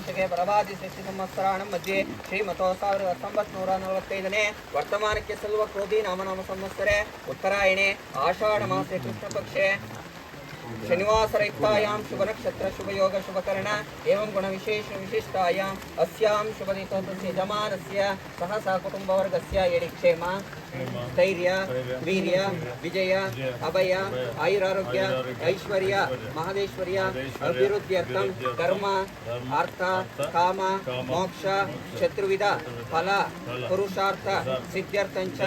ಷೋಡಶವಿಂಶಗೆ ಪ್ರಭಾತಿ ಸೃಷ್ಟಿ ಸಂವತ್ಸರಾಣ ಮಧ್ಯೆ ಶ್ರೀಮತೋ ಸಾವಿರದ ಹತ್ತೊಂಬತ್ತು ನೂರ ನಲವತ್ತೈದನೇ ವರ್ತಮಾನಕ್ಕೆ ಸಲ್ಲುವ ಕ್ರೋಧಿ ನಾಮನಾಮ ಸಂವತ್ಸರೆ. ಉತ್ತರಾಯಣೆ, ಆಷಾಢ ಮಾಸೆ, ಕೃಷ್ಣ ಪಕ್ಷೆ. ಶನಿವಾಸರಯುಕ್ತಾಯಾಂ ಶುಭ ನಕ್ಷತ್ರ, ಶುಭ ಯೋಗ ಶುಭಕರಣ ಏವಂ ಗುಣ ವಿಶೇಷ ವಿಶಿಷ್ಟಾಯಾಂ. ಅಸ್ಯಾಂ ಶುಭ ನಿತೋತಸ್ಯ ಯಜಮಾನಸ್ಯ ಸಹಸ ಕುಟುಂಬ ವರ್ಗಸ್ಯ. ಎಡಿಕ್ಷೇಮ ಸ್ಥೈರ್ಯ ವೀರ್ಯ ವಿಜಯ ಅಭಯ ಆಯುರಾರೋಗ್ಯ ಐಶ್ವರ್ಯ ಮಹದೇಶ್ವರ್ಯ ಅಭಿವೃದ್ಧಿಯರ್ಥಂ ಕರ್ಮ ಅರ್ಥ ಕಾಮ ಮೋಕ್ಷ ಶತ್ರುವಿಧ ಫಲ ಪುರುಷಾರ್ಥ ಸಿದ್ಧಾರ್ಥಂಚ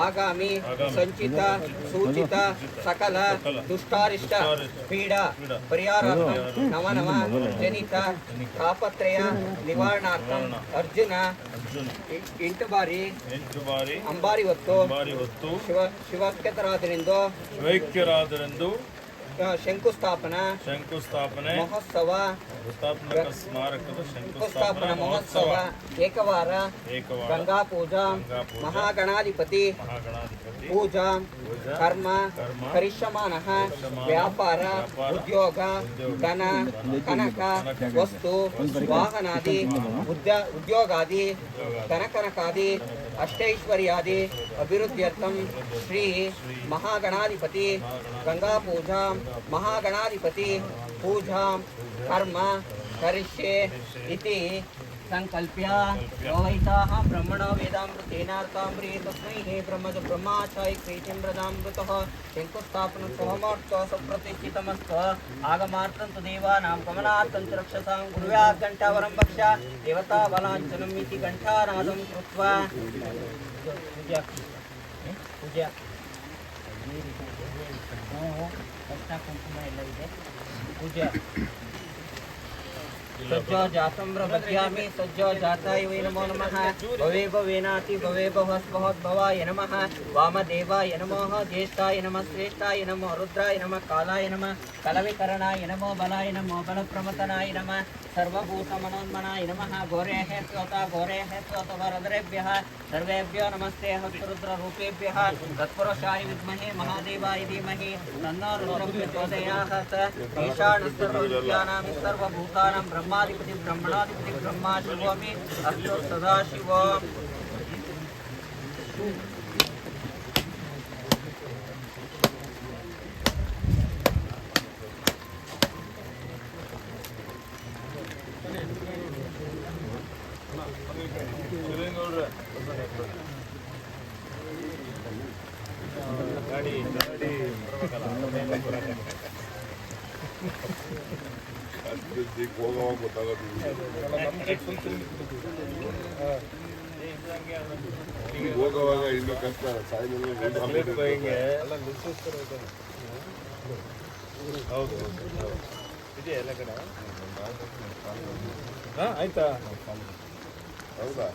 ಆಗಾಮಿ ಸಂಚಿತ ಸೂಚಿತ ಸಕಲ ದುಷ್ಟಾರಿಷ್ಟ ಪೀಡ ಪರಿಹಾರಾರ್ಥ ನಮ ನಮ ಜನಿತ ತಾಪತ್ರಯ ನಿವಾರಣಾರ್ಥ ಅರ್ಜುನ ಎಂಟು ಬಾರಿ ಅಂಬಾರಿ ಹೊತ್ತು. ಹೊತ್ತು ಶಿವ ವೈಕ್ಯರಾದರೆಂದು ಆ, ಶಂಕುಸ್ಥಾಪನಾ ಶಂಕುಸ್ಥಾಪನೆ ಮಹೋತ್ಸವ ಹುತಾತ್ಮಕ ಸ್ಮಾರಕದ ಶಂಕುಸ್ಥಾಪನಾ ಶಂಕುಸ್ಥಾಪನಾ ಮಹೋತ್ಸವ ಮಹೋತ್ಸವ ಏಕವಾರ ಏಕವಾರ ಗಂಗಾ ಪೂಜಾ ಗಂಗಾ ಪೂಜಾ, ಮಹಾಗಣಾಧಿಪತಿ ಮಹಾಗಣಾಧಿಪತಿ ಪೂಜಾ ಪೂಜಾ, ಕರ್ಮ ಕರ್ಮ, ಕರಿಷ್ಯಮಾನಃ ಕರಿಷ್ಯಮಾನಃ, ವ್ಯಾಪಾರ ವ್ಯಾಪಾರ, ಉದ್ಯೋಗ ಉದ್ಯೋಗ, ಧನ ಕನಕ ಕನಕ, ವಸ್ತು ವಾಹನಾದಿ ಉದ್ಯ ಉದ್ಯೋಗಾದಿ ಕನಕನಕಾದಿ ಅಷ್ಟೈಶ್ವರ್ಯಾದಿ ಅಭಿವೃದ್ಧ್ಯರ್ಥಂ ಶ್ರೀ ಮಹಾಗಣಾಧಿಪತಿ ಗಂಗಾ ಪೂಜಾ మహాగణాధిపతి పూజాం కర్మ కరిష్యే ఇది సంకల్ప్య గోవైతా బ్రహ్మణ వేదామృతేనార్కామృ తస్మై హే బ్రహ్మజ బ్రహ్మాచాయ ప్రీతిం ప్రదామృత శంకుస్థాపన సోమోర్త సుప్రతిష్ఠితమస్త ఆగమార్థం తు దేవానాం గమనార్థం చ రక్షసాం గురువ్యాత్ ఘంటావరం భక్ష దేవతా బలాంజనం ఇది ఘంటానాదం కృత్వా. పూజ. పూజ. ಪೂಜಾ ಹೂವು ಅರ್ಶಿನ ಕುಂಕುಮ ಎಲ್ಲ ಇದೆ. ಪೂಜಾ. सज्जो जातं प्रपद्यामि, सज्जो जाताय वै नमो नमः। भवे भवे नमः। रुद्राय नमः, कालाय नमः, कलविकरणाय नमो, बलाय नमो बलप्रमतनाय नमः, सर्वभूतमनोन्मनाय नमः। घोरेः स्योता घोरेः सर्वेभ्यो नमस्ते, हस्तरुद्ररूपेभ्यः। विद्महे, महादेवाय धीमहि। तन्नो रुद्रं प्रचोदयात् सर्वभूतानां ब्रह्माधिपति ब्रह्मणाधिपति ब्रह्मा शिवोऽमि अस्तु सदाशिवो ಹೋಗುವಾಗ ಗೊತ್ತಾಗೋದು ಹೋಗುವಾಗ ಇನ್ನೂ ಕಷ್ಟ ಸಾಯಿನಲ್ಲಿ ಹೌದು ಇದೆ ಎಲ್ಲ ಕಡೆ ಹಾಂ ಆಯ್ತಾ ಹೌದಾ?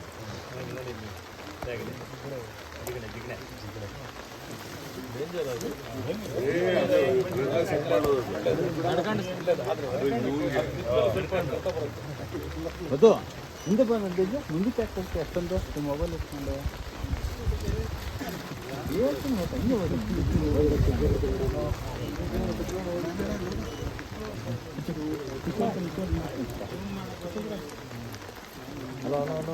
ಅದು ಮುಂದೆ ಬಂದಿದ್ದು ಮುಂದಕ್ಕೆ ಹಾಕೋಕ್ಕೆ ಅಷ್ಟೊಂದು ಮೊಬೈಲ್ ಇಟ್ಕೊಂಡು. ಹೇಳ್ತೀನಿ അതാണോ